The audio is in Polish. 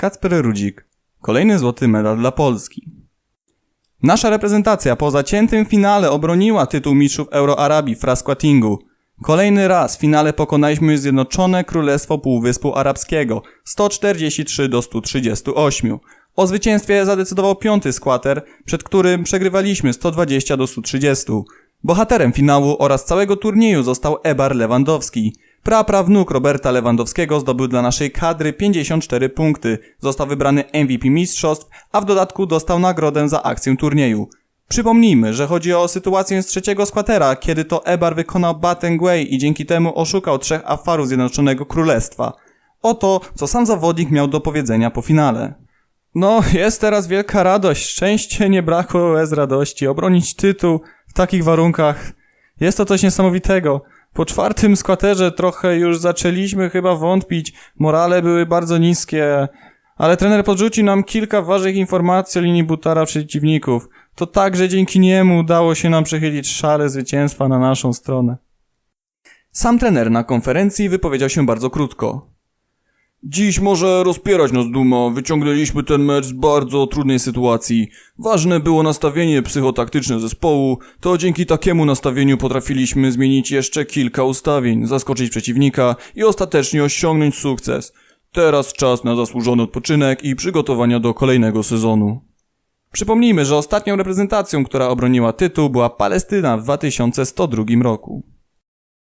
Kacper Rudzik. Kolejny złoty medal dla Polski. Nasza reprezentacja po zaciętym finale obroniła tytuł mistrzów Euroarabii w Frasquatingu. Kolejny raz w finale pokonaliśmy Zjednoczone Królestwo Półwyspu Arabskiego 143 do 138. O zwycięstwie zadecydował piąty skwater, przed którym przegrywaliśmy 120 do 130. Bohaterem finału oraz całego turnieju został Ebar Lewandowski. Praprawnuk Roberta Lewandowskiego zdobył dla naszej kadry 54 punkty, został wybrany MVP mistrzostw, a w dodatku dostał nagrodę za akcję turnieju. Przypomnijmy, że chodzi o sytuację z trzeciego skłatera, kiedy to Ebar wykonał Batengway i dzięki temu oszukał trzech afarów Zjednoczonego Królestwa. Oto, co sam zawodnik miał do powiedzenia po finale. No, jest teraz wielka radość, szczęście nie brakło bez radości, obronić tytuł w takich warunkach. Jest to coś niesamowitego. Po czwartym skwaterze trochę już zaczęliśmy chyba wątpić, morale były bardzo niskie, ale trener podrzucił nam kilka ważnych informacji o linii butara przeciwników. To także dzięki niemu udało się nam przechylić szale zwycięstwa na naszą stronę. Sam trener na konferencji wypowiedział się bardzo krótko. Dziś może rozpierać nas duma, wyciągnęliśmy ten mecz z bardzo trudnej sytuacji. Ważne było nastawienie psychotaktyczne zespołu, to dzięki takiemu nastawieniu potrafiliśmy zmienić jeszcze kilka ustawień, zaskoczyć przeciwnika i ostatecznie osiągnąć sukces. Teraz czas na zasłużony odpoczynek i przygotowania do kolejnego sezonu. Przypomnijmy, że ostatnią reprezentacją, która obroniła tytuł była Palestyna w 2102 roku.